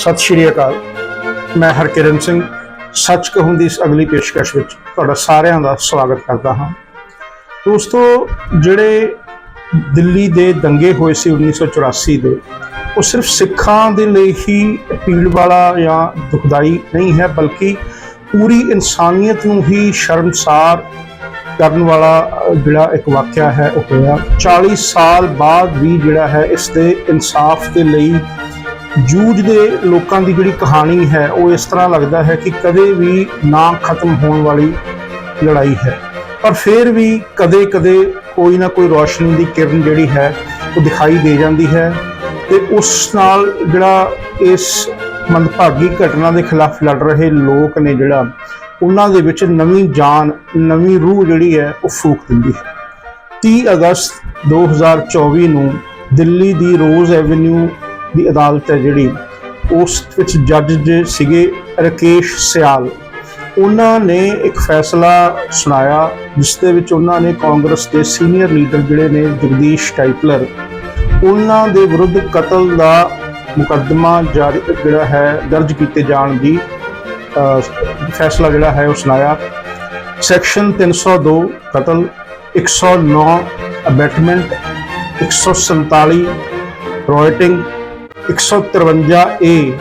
ਸਤਿ ਸ਼੍ਰੀ ਅਕਾਲ। ਮੈਂ ਹਰਕਿਰਨ ਸਿੰਘ। ਸੱਚ ਕਹੂੰ ਦੀ ਇਸ ਅਗਲੀ ਪੇਸ਼ਕਸ਼ ਵਿੱਚ ਤੁਹਾਡਾ ਸਾਰਿਆਂ ਦਾ ਸਵਾਗਤ ਕਰਦਾ ਹਾਂ। ਦੋਸਤੋ, ਜਿਹੜੇ ਦਿੱਲੀ ਦੇ ਦੰਗੇ ਹੋਏ ਸੀ 1984 ਦੇ, ਉਹ ਸਿਰਫ ਸਿੱਖਾਂ ਦੇ ਲਈ ਹੀ ਅਪੀਲ ਵਾਲਾ ਜਾਂ ਦੁਖਦਾਈ ਨਹੀਂ ਹੈ, ਬਲਕਿ ਪੂਰੀ ਇਨਸਾਨੀਅਤ ਨੂੰ ਹੀ ਸ਼ਰਮਸਾਰ ਕਰਨ ਵਾਲਾ ਜਿਹੜਾ ਇੱਕ ਵਾਕਿਆ ਹੈ, ਉਹ ਹੋਇਆ। 40 ਸਾਲ ਬਾਅਦ ਵੀ ਜਿਹੜਾ ਹੈ, ਇਸ ਦੇ ਇਨਸਾਫ ਦੇ ਲਈ ਜੂਝਦੇ ਲੋਕਾਂ ਦੀ ਜਿਹੜੀ ਕਹਾਣੀ ਹੈ, ਉਹ ਇਸ ਤਰ੍ਹਾਂ ਲੱਗਦਾ ਹੈ ਕਿ ਕਦੇ ਵੀ ਨਾ ਖਤਮ ਹੋਣ ਵਾਲੀ ਲੜਾਈ ਹੈ। ਪਰ ਫਿਰ ਵੀ ਕਦੇ-ਕਦੇ ਕੋਈ ਨਾ ਕੋਈ ਰੋਸ਼ਨੀ ਦੀ ਕਿਰਨ ਜਿਹੜੀ ਹੈ, ਉਹ ਦਿਖਾਈ ਦੇ ਜਾਂਦੀ ਹੈ ਤੇ ਉਸ ਨਾਲ ਜਿਹੜਾ ਇਸ ਮੰਦਭਾਗੀ ਘਟਨਾ ਦੇ ਖਿਲਾਫ ਲੜ ਰਹੇ ਲੋਕ ਨੇ ਜਿਹੜਾ, ਉਹਨਾਂ ਦੇ ਵਿੱਚ ਨਵੀਂ ਜਾਨ, ਨਵੀਂ ਰੂਹ ਜਿਹੜੀ ਹੈ, ਉਹ ਫੂਕ ਦਿੰਦੀ ਹੈ। 30 ਅਗਸਤ 2024 ਨੂੰ ਦਿੱਲੀ ਦੀ ਰੋਜ਼ ਐਵਨਿਊ ਦੀ ਅਦਾਲਤ ਹੈ ਜਿਹੜੀ, ਉਸ ਵਿੱਚ ਜੱਜ ਜੇ ਸੀਗੇ ਰਕੇਸ਼ ਸਿਆਲ। ਉਹਨਾਂ ਨੇ ਇੱਕ ਫੈਸਲਾ ਸੁਣਾਇਆ, ਜਿਸ ਦੇ ਵਿੱਚ ਉਹਨਾਂ ਨੇ ਕਾਂਗਰਸ ਦੇ ਸੀਨੀਅਰ ਲੀਡਰ ਜਿਹੜੇ ਨੇ, ਜਗਦੀਸ਼ ਟਾਈਪਲਰ ਉਹਨਾਂ ਦੇ ਵਿਰੁੱਧ ਕਤਲ ਦਾ ਮੁਕੱਦਮਾ ਜਾਰੀ ਜਿਹੜਾ ਹੈ, ਦਰਜ ਕੀਤੇ ਜਾਣ ਦੀ ਫੈਸਲਾ ਜਿਹੜਾ ਹੈ ਉਹ ਸੁਣਾਇਆ। ਸੈਕਸ਼ਨ 302 ਕਤਲ 109 abetment 147 rioting 153 A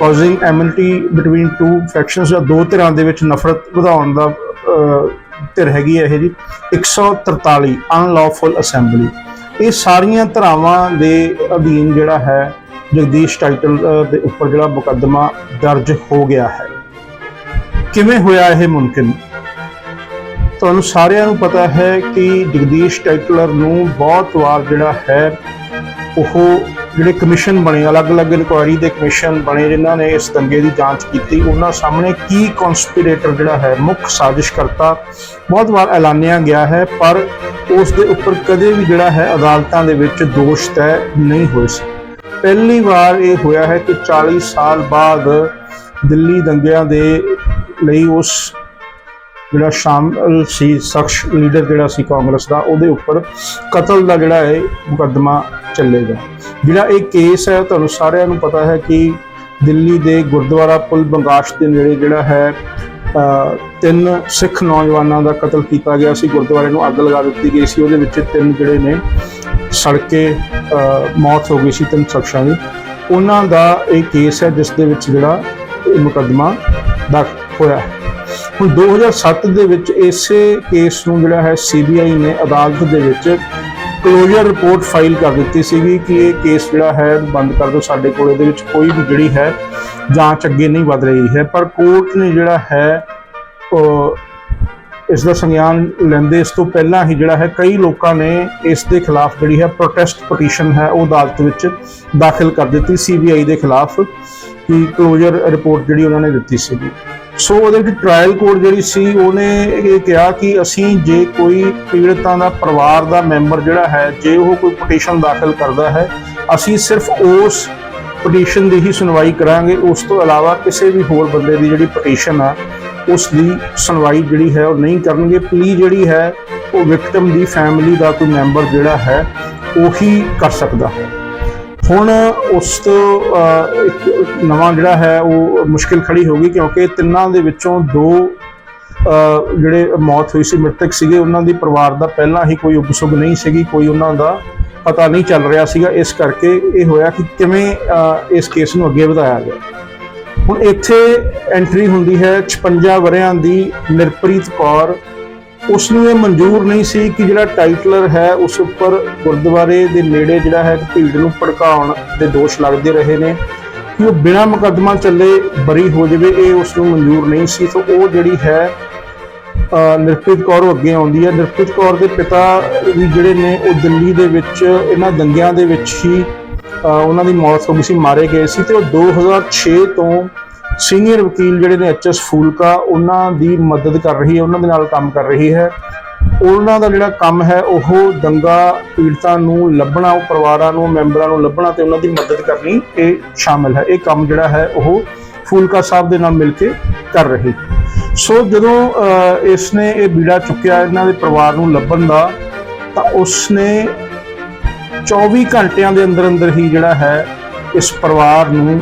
causing enmity between two factions ਜਾਂ ਦੋ ਧਿਰਾਂ ਦੇ ਵਿੱਚ ਨਫ਼ਰਤ ਵਧਾਉਣ ਦਾ ਧਿਰ ਹੈਗੀ ਹੈ ਇਹ ਜੀ। 143 ਅਨਲੌਫੁਲ ਅਸੈਂਬਲੀ ਇਹ ਸਾਰੀਆਂ ਧਰਾਵਾਂ ਦੇ ਅਧੀਨ ਜਿਹੜਾ ਹੈ, ਜਗਦੀਸ਼ ਟਾਈਟਲ ਦੇ ਉੱਪਰ ਜਿਹੜਾ ਮੁਕੱਦਮਾ ਦਰਜ ਹੋ ਗਿਆ ਹੈ। ਕਿਵੇਂ ਹੋਇਆ ਇਹ ਮੁਮਕਿਨ? ਤੁਹਾਨੂੰ ਸਾਰਿਆਂ ਨੂੰ ਪਤਾ ਹੈ ਕਿ ਜਗਦੀਸ਼ ਟਾਈਟਲਰ ਨੂੰ ਬਹੁਤ ਵਾਰ ਜਿਹੜਾ ਹੈ, ਉਹ ਜਿਹੜੇ ਕਮਿਸ਼ਨ ਬਣੇ, ਅਲੱਗ-ਅਲੱਗ ਇਨਕੁਆਇਰੀ ਦੇ ਕਮਿਸ਼ਨ ਬਣੇ ਜਿਨ੍ਹਾਂ ਨੇ ਇਸ ਦੰਗੇ ਦੀ ਜਾਂਚ ਕੀਤੀ, ਉਹਨਾਂ ਸਾਹਮਣੇ ਕੀ ਕਨਸਪੀਰੇਟਰ ਜਿਹੜਾ ਹੈ, ਮੁੱਖ ਸਾਜ਼ਿਸ਼ਕਰਤਾ ਬਹੁਤ ਵਾਰ ਐਲਾਨਿਆ ਗਿਆ ਹੈ, ਪਰ ਉਸ ਦੇ ਉੱਪਰ ਕਦੇ ਵੀ ਜਿਹੜਾ ਹੈ ਅਦਾਲਤਾਂ ਦੇ ਵਿੱਚ ਦੋਸ਼ ਤੈਅ ਨਹੀਂ ਹੋਏ ਸੀ। ਪਹਿਲੀ ਵਾਰ ਇਹ ਹੋਇਆ ਹੈ ਕਿ 40 ਸਾਲ ਬਾਅਦ ਦਿੱਲੀ ਦੰਗਿਆਂ ਦੇ ਲਈ ਉਸ ਜਿਹੜਾ ਸ਼ਾਮਲ ਸੀ, ਸ਼ਖਸ, ਲੀਡਰ ਜਿਹੜਾ ਸੀ ਕਾਂਗਰਸ ਦਾ, ਉਹਦੇ ਉੱਪਰ ਕਤਲ ਦਾ ਜਿਹੜਾ ਹੈ ਮੁਕੱਦਮਾ ਚੱਲੇਗਾ। ਜਿਹੜਾ ਇਹ ਕੇਸ ਹੈ, ਤੁਹਾਨੂੰ ਸਾਰਿਆਂ ਨੂੰ ਪਤਾ ਹੈ ਕਿ ਦਿੱਲੀ ਦੇ ਗੁਰਦੁਆਰਾ ਪੁਲ ਬੰਗਾਸ਼ ਦੇ ਨੇੜੇ ਜਿਹੜਾ ਹੈ ਤਿੰਨ ਸਿੱਖ ਨੌਜਵਾਨਾਂ ਦਾ ਕਤਲ ਕੀਤਾ ਗਿਆ ਸੀ। ਗੁਰਦੁਆਰੇ ਨੂੰ ਅੱਗ ਲਗਾ ਦਿੱਤੀ ਗਈ ਸੀ। ਉਹਦੇ ਵਿੱਚ ਤਿੰਨ ਜਿਹੜੇ ਨੇ ਸੜ ਕੇ ਮੌਤ ਹੋ ਗਈ ਸੀ, ਤਿੰਨ ਸ਼ਖਸਾਂ ਦੀ। ਉਹਨਾਂ ਦਾ ਇਹ ਕੇਸ ਹੈ, ਜਿਸ ਦੇ ਵਿੱਚ ਜਿਹੜਾ ਇਹ ਮੁਕੱਦਮਾ ਦਾਖਲ ਹੋਇਆ ਹੈ। ਹੁਣ 2007 ਦੇ ਵਿੱਚ ਇਸੇ ਕੇਸ ਨੂੰ ਜਿਹੜਾ ਹੈ ਸੀਬੀਆਈ ਨੇ ਅਦਾਲਤ ਦੇ ਵਿੱਚ ਕਲੋਜ਼ਰ ਰਿਪੋਰਟ ਫਾਈਲ ਕਰ ਦਿੱਤੀ ਸੀਗੀ ਕਿ ਇਹ ਕੇਸ ਜਿਹੜਾ ਹੈ ਬੰਦ ਕਰ ਦਿਓ, ਸਾਡੇ ਕੋਲ ਇਹਦੇ ਵਿੱਚ ਕੋਈ ਵੀ ਜਿਹੜੀ ਹੈ ਜਾਂਚ ਅੱਗੇ ਨਹੀਂ ਵਧ ਰਹੀ ਹੈ। ਪਰ ਕੋਰਟ ਨੇ ਜਿਹੜਾ ਹੈ ਉਹ ਇਸ ਦਾ ਸੰਗਿਆਨ ਲੈਂਦੇ ਇਸ ਤੋਂ ਪਹਿਲਾਂ ਹੀ ਜਿਹੜਾ ਹੈ ਕਈ ਲੋਕਾਂ ਨੇ ਇਸ ਦੇ ਖਿਲਾਫ ਜਿਹੜੀ ਹੈ ਪ੍ਰੋਟੈਸਟ ਪਟੀਸ਼ਨ ਹੈ ਉਹ ਅਦਾਲਤ ਵਿੱਚ ਦਾਖਲ ਕਰ ਦਿੱਤੀ ਸੀਬੀਆਈ ਦੇ ਖਿਲਾਫ, ਕਿ ਕਲੋਜ਼ਰ ਰਿਪੋਰਟ ਜਿਹੜੀ ਉਹਨਾਂ ਨੇ ਦਿੱਤੀ ਸੀਗੀ। ਸੋ ਉਹਦੇ ਵਿੱਚ ਟ੍ਰਾਇਲ ਕੋਰਟ ਜਿਹੜੀ ਸੀ, ਉਹਨੇ ਇਹ ਕਿਹਾ ਕਿ ਅਸੀਂ ਜੇ ਕੋਈ ਪੀੜਤਾਂ ਦਾ ਪਰਿਵਾਰ ਦਾ ਮੈਂਬਰ ਜਿਹੜਾ ਹੈ, ਜੇ ਉਹ ਕੋਈ ਪਟੀਸ਼ਨ ਦਾਖਲ ਕਰਦਾ ਹੈ, ਅਸੀਂ ਸਿਰਫ ਉਸ ਪਟੀਸ਼ਨ ਦੀ ਹੀ ਸੁਣਵਾਈ ਕਰਾਂਗੇ। ਉਸ ਤੋਂ ਇਲਾਵਾ ਕਿਸੇ ਵੀ ਹੋਰ ਬੰਦੇ ਦੀ ਜਿਹੜੀ ਪਟੀਸ਼ਨ ਆ, ਉਸ ਦੀ ਸੁਣਵਾਈ ਜਿਹੜੀ ਹੈ, ਉਹ ਨਹੀਂ ਕਰਨਗੇ। ਪਲੀ ਜਿਹੜੀ ਹੈ, ਉਹ ਵਿਕਟਮ ਦੀ ਫੈਮਿਲੀ ਦਾ ਕੋਈ ਮੈਂਬਰ ਜਿਹੜਾ ਹੈ, ਉਹੀ ਕਰ ਸਕਦਾ। ਹੈ ਹੁਣ ਉਸ ਤੋਂ ਇੱਕ ਨਵਾਂ ਜਿਹੜਾ ਹੈ ਉਹ ਮੁਸ਼ਕਿਲ ਖੜੀ ਹੋ ਗਈ ਕਿਉਂਕਿ ਤਿੰਨਾਂ ਦੇ ਵਿੱਚੋਂ ਦੋ ਜਿਹੜੇ ਮੌਤ ਹੋਈ ਸੀ, ਮ੍ਰਿਤਕ ਸੀਗੇ, ਉਹਨਾਂ ਦੀ ਪਰਿਵਾਰ ਦਾ ਪਹਿਲਾਂ ਹੀ ਕੋਈ ਉਪਸੁਗ ਨਹੀਂ ਸੀਗੀ, ਕੋਈ ਉਹਨਾਂ ਦਾ ਪਤਾ ਨਹੀਂ ਚੱਲ ਰਿਹਾ ਸੀਗਾ। ਇਸ ਕਰਕੇ ਇਹ ਹੋਇਆ ਕਿ ਕਿਵੇਂ ਇਸ ਕੇਸ ਨੂੰ ਅੱਗੇ ਵਧਾਇਆ ਗਿਆ। ਹੁਣ ਇੱਥੇ ਐਂਟਰੀ ਹੁੰਦੀ ਹੈ 56 ਵਰਿਆਂ ਦੀ ਨਿਰਪ੍ਰੀਤ ਕੌਰ ਉਸ ਨੂੰ ਇਹ ਮਨਜ਼ੂਰ ਨਹੀਂ ਸੀ ਕਿ ਜਿਹੜਾ ਟਾਈਟਲਰ ਹੈ ਉਸ ਉੱਪਰ ਗੁਰਦੁਆਰੇ ਦੇ ਨੇੜੇ ਜਿਹੜਾ ਹੈ ਭੀੜ ਨੂੰ ਭੜਕਾਉਣ ਦੇ ਦੋਸ਼ ਲੱਗਦੇ ਰਹੇ ਨੇ। ਕਿ ਉਹ ਬਿਨਾਂ ਮੁਕੱਦਮਾ ਚੱਲੇ ਬਰੀ ਹੋ ਜਾਵੇ ਇਹ ਉਸ ਨੂੰ ਮਨਜ਼ੂਰ ਨਹੀਂ ਸੀ। ਸੋ ਉਹ ਜਿਹੜੀ ਹੈ ਅ, ਨਿਰਪ੍ਰੀਤ ਕੌਰ ਅੱਗੇ ਆਉਂਦੀ ਹੈ। ਨਿਰਪ੍ਰੀਤ ਕੌਰ ਦੇ ਪਿਤਾ ਵੀ ਜਿਹੜੇ ਨੇ ਉਹ ਦਿੱਲੀ ਦੇ ਵਿੱਚ ਇਹਨਾਂ ਦੰਗਿਆਂ ਦੇ ਵਿੱਚ ਹੀ ਉਹਨਾਂ ਦੀ ਮੌਤ ਹੋ ਗਈ ਸੀ ਮਾਰੇ ਗਏ ਸੀ। ਤੇ ਉਹ 2006 ਤੋਂ ਸੀਨੀਅਰ ਵਕੀਲ ਜਿਹੜੇ ਨੇ ਐਚਐਸ ਫੂਲਕਾ, ਉਹਨਾਂ ਦੀ ਮਦਦ ਕਰ ਰਹੀ ਹੈ, ਉਹਨਾਂ ਦੇ ਨਾਲ ਕੰਮ ਕਰ ਰਹੀ ਹੈ। ਉਹਨਾਂ ਦਾ ਜਿਹੜਾ ਕੰਮ ਹੈ, ਉਹ ਦੰਗਾ ਪੀੜਤਾਂ ਨੂੰ ਲੱਭਣਾ, ਉਹ ਪਰਿਵਾਰਾਂ ਨੂੰ, ਮੈਂਬਰਾਂ ਨੂੰ ਲੱਭਣਾ ਤੇ ਉਹਨਾਂ ਦੀ ਮਦਦ ਕਰਨੀ ਇਹ ਸ਼ਾਮਿਲ ਹੈ। ਇਹ ਕੰਮ ਜਿਹੜਾ ਹੈ, ਉਹ ਫੂਲਕਾ ਸਾਹਿਬ ਦੇ ਨਾਲ ਮਿਲ ਕੇ ਕਰ ਰਹੀ। ਸੋ ਜਦੋਂ ਇਸ ਨੇ ਇਹ ਬੀੜਾ ਚੁੱਕਿਆ ਇਹਨਾਂ ਦੇ ਪਰਿਵਾਰ ਨੂੰ ਲੱਭਣ ਦਾ, ਤਾਂ ਉਸ ਨੇ 24 ਘੰਟਿਆਂ ਦੇ ਅੰਦਰ ਅੰਦਰ ਹੀ ਜਿਹੜਾ ਹੈ, ਇਸ ਪਰਿਵਾਰ ਨੂੰ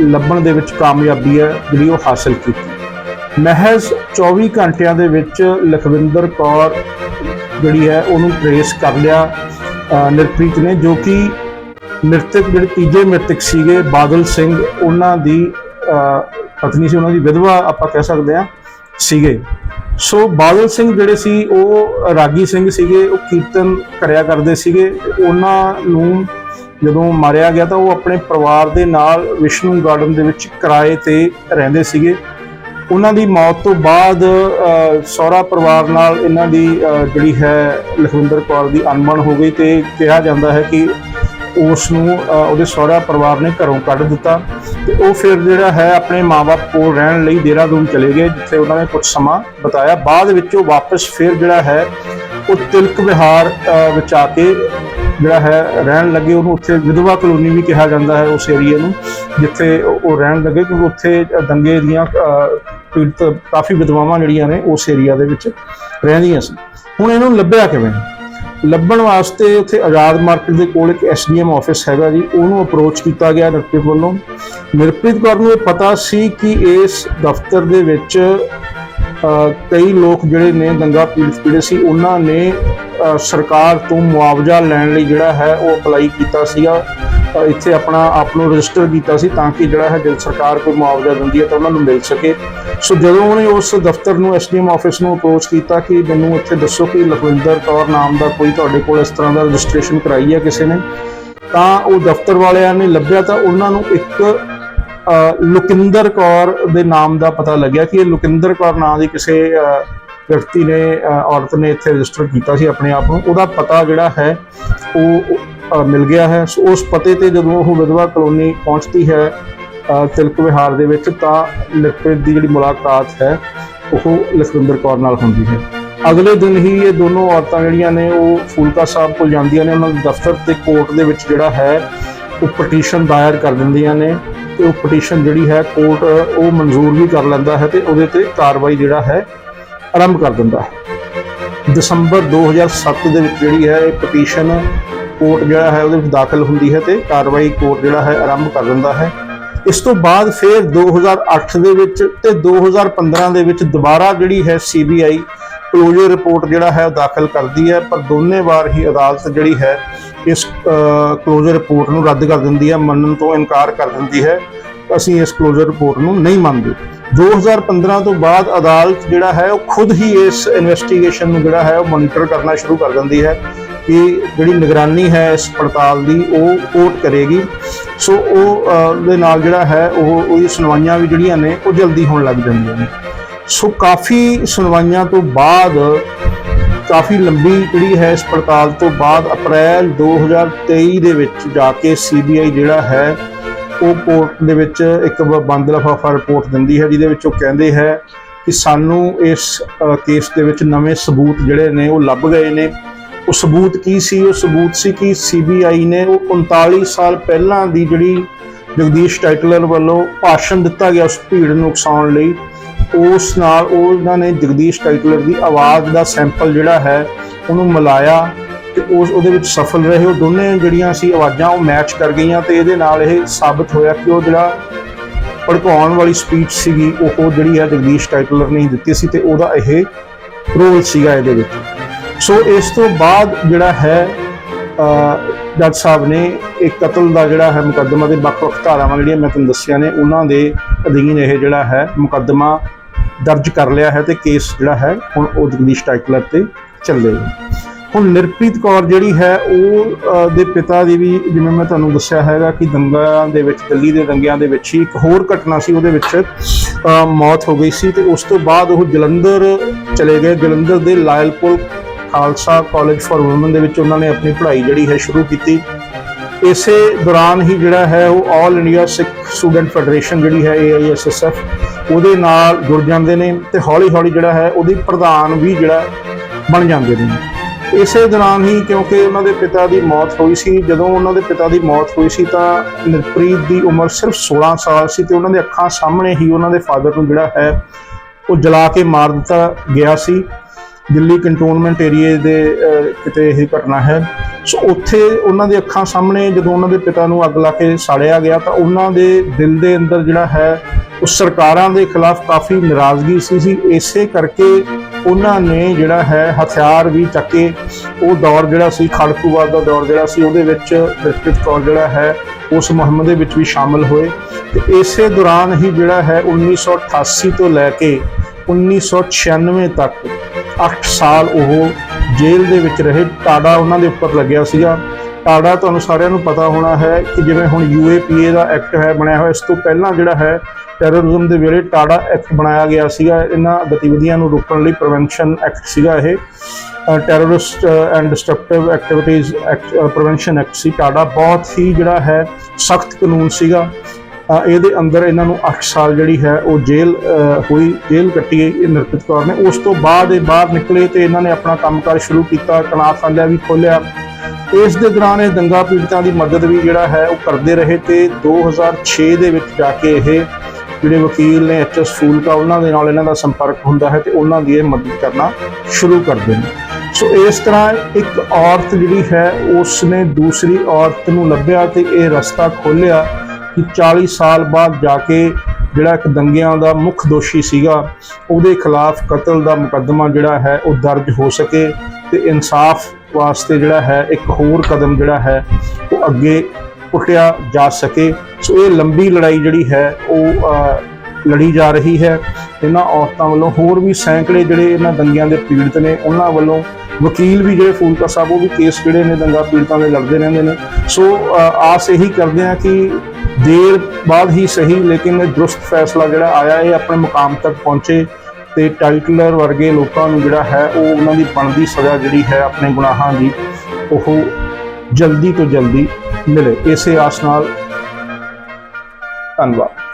ਲੱਭਣ ਦੇ ਵਿੱਚ ਕਾਮਯਾਬੀ ਹੈ, ਜਿਹੜੀ ਉਹ ਹਾਸਲ ਕੀਤੀ। ਮਹਿਜ਼ 24 ਘੰਟਿਆਂ ਦੇ ਵਿੱਚ ਲਖਵਿੰਦਰ ਕੌਰ ਜਿਹੜੀ ਹੈ, ਉਹਨੂੰ ਟ੍ਰੇਸ ਕਰ ਲਿਆ ਨਿਰਪ੍ਰੀਤ ਨੇ, ਜੋ ਕਿ ਮ੍ਰਿਤਕ, ਜਿਹੜੇ ਤੀਜੇ ਮ੍ਰਿਤਕ ਸੀਗੇ, ਬਾਦਲ ਸਿੰਘ, ਉਹਨਾਂ ਦੀ ਪਤਨੀ ਸੀ, ਉਹਨਾਂ ਦੀ ਵਿਧਵਾ ਆਪਾਂ ਕਹਿ ਸਕਦੇ ਹਾਂ, ਸੀਗੇ। ਸੋ ਬਾਦਲ ਸਿੰਘ ਜਿਹੜੇ ਸੀ, ਉਹ ਰਾਗੀ ਸਿੰਘ ਸੀਗੇ, ਉਹ ਕੀਰਤਨ ਕਰਿਆ ਕਰਦੇ ਸੀਗੇ। ਉਹਨਾਂ ਨੂੰ ਜਦੋਂ ਮਾਰਿਆ ਗਿਆ ਤਾਂ ਉਹ ਆਪਣੇ ਪਰਿਵਾਰ ਦੇ ਨਾਲ ਵਿਸ਼ਨੂੰ ਗਾਰਡਨ ਦੇ ਵਿੱਚ ਕਿਰਾਏ ਤੇ ਰਹਿੰਦੇ ਸੀਗੇ। ਉਹਨਾਂ ਦੀ ਮੌਤ ਤੋਂ ਬਾਅਦ ਅ, ਸਹੁਰਾ ਪਰਿਵਾਰ ਨਾਲ ਇਹਨਾਂ ਦੀ ਜਿਹੜੀ ਹੈ ਲਖਵਿੰਦਰ ਕੌਰ ਦੀ ਅਣਬਣ ਹੋ ਗਈ ਤੇ ਕਿਹਾ ਜਾਂਦਾ ਹੈ ਕਿ ਉਸ ਨੂੰ ਉਹਦੇ ਸਹੁਰਾ ਪਰਿਵਾਰ ਨੇ ਘਰੋਂ ਕੱਢ ਦਿੱਤਾ ਤੇ ਉਹ ਫਿਰ ਜਿਹੜਾ ਹੈ ਆਪਣੇ ਮਾਪੇ ਕੋਲ ਰਹਿਣ ਲਈ ਦੇਹਰਾਦੂਨ ਚਲੇ ਗਏ ਜਿੱਥੇ ਉਹਨਾਂ ਨੇ ਕੁਝ ਸਮਾਂ ਬਤਾਇਆ। ਬਾਅਦ ਵਿੱਚ ਉਹ ਵਾਪਸ ਫਿਰ ਜਿਹੜਾ ਹੈ ਉਹ ਤਿਲਕ ਵਿਹਾਰ ਵਿੱਚ ਆ ਕੇ ਜਿਹੜਾ ਹੈ, ਰਹਿਣ ਲੱਗੇ ਉਹਨੂੰ ਉੱਥੇ ਵਿਧਵਾ ਕਲੋਨੀ ਵੀ ਕਿਹਾ ਜਾਂਦਾ ਹੈ ਉਸ ਏਰੀਏ ਨੂੰ, ਜਿੱਥੇ ਉਹ ਰਹਿਣ ਲੱਗੇ ਕਿਉਂਕਿ ਉੱਥੇ ਦੰਗੇ ਦੀਆਂ ਪੀੜਤ ਕਾਫੀ ਵਿਧਵਾਵਾਂ ਜਿਹੜੀਆਂ ਨੇ ਉਸ ਏਰੀਆ ਦੇ ਵਿੱਚ ਰਹਿੰਦੀਆਂ ਸੀ ਹੁਣ ਇਹਨੂੰ ਲੱਭਿਆ ਕਿਵੇਂ? ਲੱਭਣ ਵਾਸਤੇ ਉੱਥੇ ਆਜ਼ਾਦ ਮਾਰਕੀਟ ਦੇ ਕੋਲ ਇੱਕ ਐਸਡੀਐਮ ਆਫਿਸ ਹੈਗਾ ਜੀ, ਉਹਨੂੰ ਅਪਰੋਚ ਕੀਤਾ ਗਿਆ ਨਿਰਪ੍ਰੀਤ ਵੱਲੋਂ। ਨਿਰਪ੍ਰੀਤ ਕੌਰ ਨੂੰ ਇਹ ਪਤਾ ਸੀ ਕਿ ਇਸ ਦਫ਼ਤਰ ਦੇ ਵਿੱਚ ਕਈ ਲੋਕ ਜਿਹੜੇ ਨੇ ਦੰਗਾ ਪੀੜਤ ਪੀੜੇ ਸੀ, ਉਹਨਾਂ ਨੇ ਸਰਕਾਰ ਤੋਂ ਮੁਆਵਜ਼ਾ ਲੈਣ ਲਈ ਜਿਹੜਾ ਹੈ ਉਹ ਅਪਲਾਈ ਕੀਤਾ ਸੀਗਾ। ਇੱਥੇ ਆਪਣਾ ਆਪ ਨੂੰ ਰਜਿਸਟਰ ਕੀਤਾ ਸੀ ਤਾਂ ਕਿ ਜਿਹੜਾ ਹੈ ਜਦ ਸਰਕਾਰ ਕੋਈ ਮੁਆਵਜ਼ਾ ਦਿੰਦੀ ਹੈ ਤਾਂ ਉਹਨਾਂ ਨੂੰ ਮਿਲ ਸਕੇ। ਸੋ ਜਦੋਂ ਉਹਨੇ ਉਸ ਦਫ਼ਤਰ ਨੂੰ ਐਸਡੀਐਮ ਆਫਿਸ ਨੂੰ ਅਪਰੋਚ ਕੀਤਾ ਕਿ ਮੈਨੂੰ ਇੱਥੇ ਦੱਸੋ ਕਿ ਲਖਵਿੰਦਰ ਕੌਰ ਨਾਮ ਦਾ ਕੋਈ ਤੁਹਾਡੇ ਕੋਲ ਇਸ ਤਰ੍ਹਾਂ ਦਾ ਰਜਿਸਟ੍ਰੇਸ਼ਨ ਕਰਾਈ ਹੈ ਕਿਸੇ ਨੇ, ਤਾਂ ਉਹ ਦਫ਼ਤਰ ਵਾਲਿਆਂ ਨੇ ਲੱਭਿਆ ਤਾਂ ਉਹਨਾਂ ਨੂੰ ਇੱਕ ਲੁਕਿੰਦਰ ਕੌਰ ਦੇ ਨਾਮ ਦਾ ਪਤਾ ਲੱਗਿਆ ਕਿ ਇਹ ਲੁਕਿੰਦਰ ਕੌਰ ਨਾਂ ਦੀ ਕਿਸੇ ਵਿਅਕਤੀ ਨੇ ਔਰਤ ਨੇ ਇੱਥੇ ਰਜਿਸਟਰ ਕੀਤਾ ਸੀ ਆਪਣੇ ਆਪ ਨੂੰ। ਉਹਦਾ ਪਤਾ ਜਿਹੜਾ ਹੈ, ਉਹ ਮਿਲ ਗਿਆ ਹੈ। ਸੋ, ਉਸ ਪਤੇ ਤੇ ਜਦੋਂ ਉਹ ਵਿਧਵਾ ਕਲੋਨੀ ਪਹੁੰਚਦੀ ਹੈ ਤਿਲਕ ਵਿਹਾਰ ਦੇ ਵਿੱਚ, ਤਾਂ ਲਖਪ੍ਰੀਤ ਦੀ ਜਿਹੜੀ ਮੁਲਾਕਾਤ ਹੈ, ਉਹ ਲਖਵਿੰਦਰ ਕੌਰ ਨਾਲ ਹੁੰਦੀ ਹੈ। ਅਗਲੇ ਦਿਨ ਹੀ ਇਹ ਦੋਨੋਂ ਔਰਤਾਂ ਜਿਹੜੀਆਂ ਨੇ, ਉਹ ਫੂਲਕਾ ਸਾਹਿਬ ਕੋਲ ਜਾਂਦੀਆਂ ਨੇ। ਉਹਨਾਂ ਦੇ ਦਫ਼ਤਰ ਤੇ ਕੋਰਟ ਦੇ ਵਿੱਚ ਜਿਹੜਾ ਹੈ ਉਹ ਪਟੀਸ਼ਨ ਦਾਇਰ ਕਰ ਦਿੰਦੀਆਂ ਨੇ ਤੇ ਉਹ ਪਟੀਸ਼ਨ ਜਿਹੜੀ ਹੈ ਕੋਰਟ ਉਹ ਮਨਜ਼ੂਰ ਵੀ ਕਰ ਲੈਂਦਾ ਹੈ ਤੇ ਉਹਦੇ ਤੇ ਕਾਰਵਾਈ ਜਿਹੜਾ ਹੈ ਆਰੰਭ ਕਰ ਦਿੰਦਾ ਹੈ। ਦਸੰਬਰ 2007 ਦੇ ਵਿੱਚ ਜਿਹੜੀ ਹੈ ਇਹ ਪਟੀਸ਼ਨ ਕੋਰਟ ਜਿਹੜਾ ਹੈ ਉਹਦੇ ਵਿੱਚ ਦਾਖਲ ਹੁੰਦੀ ਹੈ ਤੇ ਕਾਰਵਾਈ ਕੋਰਟ ਜਿਹੜਾ ਹੈ ਆਰੰਭ ਕਰ ਦਿੰਦਾ ਹੈ। ਇਸ ਤੋਂ ਬਾਅਦ ਫਿਰ 2008 ਦੇ ਵਿੱਚ ਤੇ 2015 ਦੇ ਵਿੱਚ ਦੁਬਾਰਾ ਜਿਹੜੀ ਹੈ ਸੀਬੀਆਈ ਕਲੋਜ਼ਰ ਰਿਪੋਰਟ ਜਿਹੜਾ ਹੈ ਉਹ ਦਾਖਲ ਕਰਦੀ ਹੈ, ਪਰ ਦੋਨੇ ਵਾਰ ਹੀ ਅਦਾਲਤ ਜਿਹੜੀ ਹੈ ਇਸ ਕਲੋਜ਼ਰ ਰਿਪੋਰਟ ਨੂੰ ਰੱਦ ਕਰ ਦਿੰਦੀ ਹੈ, ਮੰਨਣ ਤੋਂ ਇਨਕਾਰ ਕਰ ਦਿੰਦੀ ਹੈ। ਅਸੀਂ ਇਸ ਕਲੋਜ਼ਰ ਰਿਪੋਰਟ ਨੂੰ ਨਹੀਂ ਮੰਨਦੇ। 2015 ਤੋਂ ਬਾਅਦ ਅਦਾਲਤ ਜਿਹੜਾ ਹੈ ਉਹ ਖੁਦ ਹੀ ਇਸ ਇਨਵੈਸਟੀਗੇਸ਼ਨ ਨੂੰ ਜਿਹੜਾ ਹੈ ਉਹ ਮੋਨੀਟਰ ਕਰਨਾ ਸ਼ੁਰੂ ਕਰ ਦਿੰਦੀ ਹੈ ਕਿ ਜਿਹੜੀ ਨਿਗਰਾਨੀ ਹੈ ਇਸ ਪੜਤਾਲ ਦੀ, ਉਹ ਕੋਰਟ ਕਰੇਗੀ। ਸੋ ਉਹ ਦੇ ਨਾਲ ਜਿਹੜਾ ਹੈ ਉਹ, ਉਹਦੀ ਸੁਣਵਾਈਆਂ ਵੀ ਜਿਹੜੀਆਂ ਨੇ, ਉਹ ਜਲਦੀ ਹੋਣ ਲੱਗ ਜਾਂਦੀਆਂ ਨੇ। ਸੋ ਕਾਫੀ ਸੁਣਵਾਈਆਂ ਤੋਂ ਬਾਅਦ, ਕਾਫੀ ਲੰਬੀ ਜਿਹੜੀ ਹੈ ਇਸ ਪੜਤਾਲ ਤੋਂ ਬਾਅਦ ਅਪ੍ਰੈਲ 2023 ਦੇ ਵਿੱਚ ਜਾ ਕੇ ਸੀਬੀਆਈ ਜਿਹੜਾ ਹੈ, ਉਹ ਕੋਰਟ ਦੇ ਵਿੱਚ ਇੱਕ ਬੰਦ ਲਫਾਫਾ ਰਿਪੋਰਟ ਦਿੰਦੀ ਹੈ, ਜਿਹਦੇ ਵਿੱਚ ਉਹ ਕਹਿੰਦੇ ਹੈ ਕਿ ਸਾਨੂੰ ਇਸ ਕੇਸ ਦੇ ਵਿੱਚ ਨਵੇਂ ਸਬੂਤ ਜਿਹੜੇ ਨੇ ਉਹ ਲੱਭ ਗਏ ਨੇ। ਉਹ ਸਬੂਤ ਕੀ ਸੀ? ਉਹ ਸਬੂਤ ਸੀ ਕਿ ਸੀਬੀਆਈ ਨੇ ਉਹ 39 ਸਾਲ ਪਹਿਲਾਂ ਦੀ ਜਿਹੜੀ ਜਗਦੀਸ਼ ਟਾਈਟਲਰ ਵੱਲੋਂ ਭਾਸ਼ਣ ਦਿੱਤਾ ਗਿਆ ਉਸ ਭੀੜ ਨੂੰ ਉਕਸਾਉਣ ਲਈ। ਉਸ ਨਾਲ ਉਹਨਾਂ ਨੇ ਜਗਦੀਸ਼ ਟਾਈਟਲਰ ਦੀ ਆਵਾਜ਼ ਦਾ ਸੈਂਪਲ ਜਿਹੜਾ ਹੈ ਉਹਨੂੰ ਮਿਲਾਇਆ ਤੇ ਉਸ ਉਹਦੇ ਵਿੱਚ ਸਫਲ ਰਹੇ। ਉਹ ਦੋਨੇ ਜਿਹੜੀਆਂ ਸੀ ਆਵਾਜ਼ਾਂ ਉਹ ਮੈਚ ਕਰ ਗਈਆਂ ਤੇ ਇਹਦੇ ਨਾਲ ਇਹ ਸਾਬਤ ਹੋਇਆ ਕਿ ਉਹ ਜਿਹੜਾ ਭੜਕਾਉਣ ਵਾਲੀ ਸਪੀਚ ਸੀਗੀ ਉਹ ਜਿਹੜੀ ਹੈ ਜਗਦੀਸ਼ ਟਾਈਟਲਰ ਨੇ ਦਿੱਤੀ ਸੀ ਤੇ ਉਹਦਾ ਇਹ ਰੋਲ ਸੀਗਾ ਇਹਦੇ ਵਿੱਚ। ਸੋ ਇਸ ਤੋਂ ਬਾਅਦ ਜਿਹੜਾ ਹੈ ਅ, ਜੱਜ ਸਾਹਿਬ ਨੇ ਇੱਕ ਕਤਲ ਦਾ ਜਿਹੜਾ ਹੈ ਮੁਕੱਦਮਾ ਦੇ ਵੱਖ-ਵੱਖ ਧਾਰਾਵਾਂ ਜਿਹੜੀਆਂ ਮੈਂ ਤੁਹਾਨੂੰ ਦੱਸੀਆਂ ਨੇ ਉਹਨਾਂ ਦੇ ਅਧੀਨ ਇਹ ਜਿਹੜਾ ਹੈ ਮੁਕੱਦਮਾ ਦਰਜ ਕਰ ਲਿਆ ਹੈ ਤੇ ਕੇਸ ਜਿਹੜਾ ਹੈ ਹੁਣ ਉਹ ਜਗਦੀਸ਼ ਟਾਈਟਲਰ ਤੇ ਚੱਲੇਗਾ ਹੁਣ ਨਿਰਪ੍ਰੀਤ ਕੌਰ ਜਿਹੜੀ ਹੈ ਉਹ ਦੇ ਪਿਤਾ ਦੀ ਵੀ ਜਿਵੇਂ ਮੈਂ ਤੁਹਾਨੂੰ ਦੱਸਿਆ ਹੈਗਾ ਕਿ ਦੰਗਿਆਂ ਦੇ ਵਿੱਚ, ਦਿੱਲੀ ਦੇ ਦੰਗਿਆਂ ਦੇ ਵਿੱਚ ਹੀ ਇੱਕ ਹੋਰ ਘਟਨਾ ਸੀ, ਉਹਦੇ ਵਿੱਚ ਮੌਤ ਹੋ ਗਈ ਸੀ ਤੇ ਉਸ ਤੋਂ ਬਾਅਦ ਉਹ ਜਲੰਧਰ ਚਲੇ ਗਏ। ਜਲੰਧਰ ਦੇ Lyallpur Khalsa college for women ਦੇ ਵਿੱਚ ਉਹਨਾਂ ਨੇ ਆਪਣੀ ਪੜ੍ਹਾਈ ਜਿਹੜੀ ਹੈ ਸ਼ੁਰੂ ਕੀਤੀ। ਇਸੇ ਦੌਰਾਨ ਹੀ ਜਿਹੜਾ ਹੈ ਉਹ all India Sikh student federation ਜਿਹੜੀ ਹੈ AISSF ਉਹਦੇ ਨਾਲ ਜੁੜ ਜਾਂਦੇ ਨੇ ਤੇ ਹੌਲੀ ਹੌਲੀ ਜਿਹੜਾ ਹੈ ਉਹਦੀ ਪ੍ਰਧਾਨ ਵੀ ਜਿਹੜਾ ਬਣ ਜਾਂਦੇ ਨੇ। ਇਸੇ ਦੌਰਾਨ ਹੀ ਕਿਉਂਕਿ ਉਹਨਾਂ ਦੇ ਪਿਤਾ ਦੀ ਮੌਤ ਹੋਈ ਸੀ, ਜਦੋਂ ਉਹਨਾਂ ਦੇ ਪਿਤਾ ਦੀ ਮੌਤ ਹੋਈ ਸੀ ਤਾਂ ਨਿਰਪ੍ਰੀਤ ਦੀ ਉਮਰ ਸਿਰਫ 16 ਸਾਲ ਸੀ ਤੇ ਉਹਨਾਂ ਦੇ ਅੱਖਾਂ ਸਾਹਮਣੇ ਹੀ ਉਹਨਾਂ ਦੇ ਫਾਦਰ ਨੂੰ ਜਿਹੜਾ ਹੈ ਉਹ ਜਲਾ ਕੇ ਮਾਰ ਦਿੱਤਾ ਗਿਆ ਸੀ। ਦਿੱਲੀ ਕੰਟੋਨਮੈਂਟ ਏਰੀਏ ਦੇ ਕਿਤੇ ਇਹ ਘਟਨਾ ਹੈ। ਸੋ ਉੱਥੇ ਉਹਨਾਂ ਦੇ ਅੱਖਾਂ ਸਾਹਮਣੇ ਜਦੋਂ ਉਹਨਾਂ ਦੇ ਪਿਤਾ ਨੂੰ ਅੱਗ ਲਾ ਕੇ ਸਾੜਿਆ ਗਿਆ ਤਾਂ ਉਹਨਾਂ ਦੇ ਦਿਲ ਦੇ ਅੰਦਰ ਜਿਹੜਾ ਹੈ, ਉਹ ਸਰਕਾਰਾਂ ਦੇ ਖਿਲਾਫ ਕਾਫੀ ਨਾਰਾਜ਼ਗੀ ਸੀ ਸੀ। ਇਸੇ ਕਰਕੇ ਉਹਨਾਂ ਨੇ ਜਿਹੜਾ ਹੈ, ਹਥਿਆਰ ਵੀ ਚੱਕੇ ਉਹ ਦੌਰ ਜਿਹੜਾ ਸੀ ਖੜਕੂਵਾਦ ਦਾ ਦੌਰ ਜਿਹੜਾ ਸੀ, ਉਹਦੇ ਵਿੱਚ ਬਿਰਕਿਤ ਕੌਰ ਜਿਹੜਾ ਹੈ, ਉਸ ਮੁਹਿੰਮ ਦੇ ਵਿੱਚ ਵੀ ਸ਼ਾਮਲ ਹੋਏ। ਤੇ ਇਸੇ ਦੌਰਾਨ ਹੀ ਜਿਹੜਾ ਹੈ 1988 ਤੋਂ ਲੈ ਕੇ 1996 ਤੱਕ 8 ਸਾਲ ਉਹ ਜੇਲ੍ਹ ਦੇ ਵਿੱਚ ਰਹੇ। ਟਾਡਾ ਉਹਨਾਂ ਦੇ ਉੱਪਰ ਲੱਗਿਆ ਸੀਗਾ। ਟਾਡਾ ਤੁਹਾਨੂੰ ਸਾਰਿਆਂ ਨੂੰ ਪਤਾ ਹੋਣਾ ਹੈ ਕਿ ਜਿਵੇਂ ਹੁਣ ਯੂਏਪੀਏ ਦਾ ਐਕਟ ਹੈ, ਬਣਿਆ ਹੋਇਆ। ਇਸ ਤੋਂ ਪਹਿਲਾਂ ਜਿਹੜਾ ਹੈ, ਟੈਰਰਿਜ਼ਮ ਦੇ ਵੇਲੇ ਟਾਡਾ ਐਕਟ ਬਣਾਇਆ ਗਿਆ ਸੀਗਾ। ਇਹਨਾਂ ਗਤੀਵਿਧੀਆਂ ਨੂੰ ਰੋਕਣ ਲਈ ਪ੍ਰੀਵੈਂਸ਼ਨ ਐਕਟ ਸੀਗਾ ਇਹ। Terrorist and destructive activities act prevention act C. TADA ਬਹੁਤ ਹੀ ਜਿਹੜਾ ਹੈ, ਸਖਤ ਕਾਨੂੰਨ ਸੀਗਾ। ਇਹਦੇ ਅੰਦਰ ਇਹਨਾਂ ਨੂੰ 8 ਸਾਲ ਜਿਹੜੀ ਹੈ ਉਹ ਜੇਲ੍ਹ ਹੋਈ, ਜੇਲ੍ਹ ਕੱਟੀ ਇਹ ਨਿਰਪਿਤ ਕੌਰ ਨੇ ਉਸ ਤੋਂ ਬਾਅਦ ਇਹ ਬਾਹਰ ਨਿਕਲੇ ਤੇ ਇਹਨਾਂ ਨੇ ਆਪਣਾ ਕੰਮਕਾਰ ਸ਼ੁਰੂ ਕੀਤਾ ਕਨਾਥਾਲਿਆ ਵੀ ਖੋਲਿਆ ਇਸ ਦੇ ਦੌਰਾਨ ਇਹ ਦੰਗਾ ਪੀੜਤਾਂ ਦੀ ਮਦਦ ਵੀ ਜਿਹੜਾ ਹੈ ਉਹ ਕਰਦੇ ਰਹੇ ਤੇ 2006 ਦੇ ਵਿੱਚ ਜਾ ਕੇ ਇਹ ਜਿਹੜੇ ਵਕੀਲ ਨੇ ਐਚਐਸ ਫੂਲਕਾ ਉਹਨਾਂ ਦੇ ਨਾਲ ਇਹਨਾਂ ਦਾ ਸੰਪਰਕ ਹੁੰਦਾ ਹੈ ਤੇ ਉਹਨਾਂ ਦੀ ਇਹ ਮਦਦ ਕਰਨਾ ਸ਼ੁਰੂ ਕਰਦੇ ਨੇ ਸੋ ਇਸ ਤਰ੍ਹਾਂ ਇੱਕ ਔਰਤ ਜਿਹੜੀ ਹੈ ਉਸ ਨੇ ਦੂਸਰੀ ਔਰਤ ਨੂੰ ਲੱਭਿਆ ਤੇ ਇਹ ਰਸਤਾ ਖੋਲ੍ਹਿਆ। ਕਿ 40 ਸਾਲ ਬਾਅਦ ਜਾ ਕੇ ਜਿਹੜਾ ਇੱਕ ਦੰਗਿਆਂ ਦਾ ਮੁੱਖ ਦੋਸ਼ੀ ਸੀਗਾ, ਉਹਦੇ ਖਿਲਾਫ ਕਤਲ ਦਾ ਮੁਕੱਦਮਾ ਜਿਹੜਾ ਹੈ, ਉਹ ਦਰਜ ਹੋ ਸਕੇ ਤੇ ਇਨਸਾਫ ਵਾਸਤੇ ਜਿਹੜਾ ਹੈ, ਇੱਕ ਹੋਰ ਕਦਮ ਜਿਹੜਾ ਹੈ, ਉਹ ਅੱਗੇ ਪੁੱਟਿਆ ਜਾ ਸਕੇ। ਸੋ ਇਹ ਲੰਬੀ ਲੜਾਈ ਜਿਹੜੀ ਹੈ, ਉਹ ਲੜੀ ਜਾ ਰਹੀ ਹੈ। ਇਹਨਾਂ ਔਰਤਾਂ ਵੱਲੋਂ ਹੋਰ ਵੀ ਸੈਂਕੜੇ ਜਿਹੜੇ ਇਹਨਾਂ ਦੰਗਿਆਂ ਦੇ ਪੀੜਤ ਨੇ, ਉਹਨਾਂ ਵੱਲੋਂ ਵਕੀਲ ਵੀ ਜਿਹੜੇ ਫੂਲਕਾ ਸਾਹਿਬ ਉਹ ਵੀ ਕੇਸ ਜਿਹੜੇ ਨੇ, ਦੰਗਾ ਪੀੜਤਾਂ ਦੇ ਲੜਦੇ ਰਹਿੰਦੇ ਨੇ। ਸੋ ਆਸ ਇਹੀ ਕਰਦੇ ਆ ਕਿ ਦੇਰ ਬਾਅਦ ਹੀ ਸਹੀ, ਲੇਕਿਨ ਦਰੁਸਤ ਫੈਸਲਾ ਜਿਹੜਾ ਆਇਆ, ਇਹ ਆਪਣੇ ਮੁਕਾਮ ਤੱਕ ਪਹੁੰਚੇ ਤੇ ਟਾਈਟਲਰ ਵਰਗੇ ਲੋਕਾਂ ਨੂੰ ਜਿਹੜਾ ਹੈ, ਉਹ ਉਹਨਾਂ ਦੀ ਬਣਦੀ ਸਜ਼ਾ ਜਿਹੜੀ ਹੈ, ਆਪਣੇ ਗੁਨਾਹਾਂ ਦੀ, ਉਹ ਜਲਦੀ ਤੋਂ ਜਲਦੀ ਮਿਲੇ। ਇਸੇ ਆਸ ਨਾਲ ਧੰਨਵਾਦ।